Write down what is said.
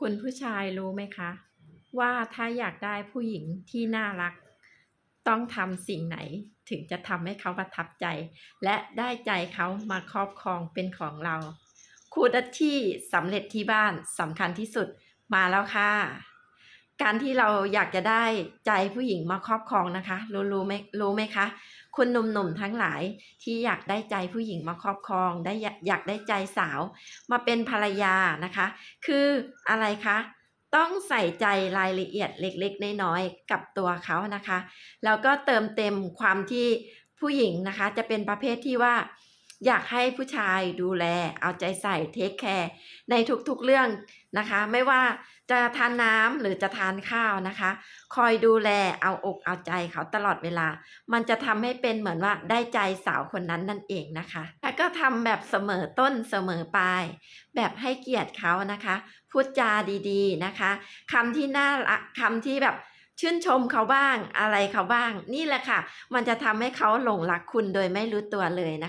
คุณผู้ชายรู้ไหมคะ ว่าถ้าอยากได้ผู้หญิงที่น่ารัก ต้องทำสิ่งไหนถึงจะทำให้เขาประทับใจ และได้ใจเขามาครอบครองเป็นของเราคูดัตที่สำเร็จที่บ้านสำคัญที่สุดมาแล้วค่ะ การที่เราอยากจะได้ใจผู้หญิงมาครอบครองนะคะ รู้รู้ไหมรู้ไหมคะ คุณหนุ่มๆทั้งหลายที่อยากได้ใจผู้หญิงมาครอบครอง ได้อยากอยากได้ใจสาว มาเป็นภรรยานะคะ คืออะไรคะต้องใส่ใจรายละเอียดเล็กๆ น้อยๆ กับตัวเขานะคะ แล้วก็เติมเต็มความที่ผู้หญิงนะคะ จะเป็นประเภทที่ว่า อยากให้ผู้ชายดูแล เอาใจใส่เทคแคร์ในทุกๆเรื่องนะคะ ไม่ว่าจะทานน้ำหรือจะทานข้าวนะคะ คอยดูแลเอาอกเอาใจเขาตลอดเวลา มันจะทำให้เป็นเหมือนว่าได้ใจสาวคนนั้นนั่นเองนะคะ แล้วก็ทำแบบเสมอต้นเสมอปลายแบบให้เกียรติเขานะคะ พูดจาดีๆนะคะคำที่น่ารักคำที่แบบชื่นชมเขาบ้างอะไรเขาบ้าง นี่แหละค่ะ มันจะทำให้เขาหลงรักคุณโดยไม่รู้ตัวเลยนะคะ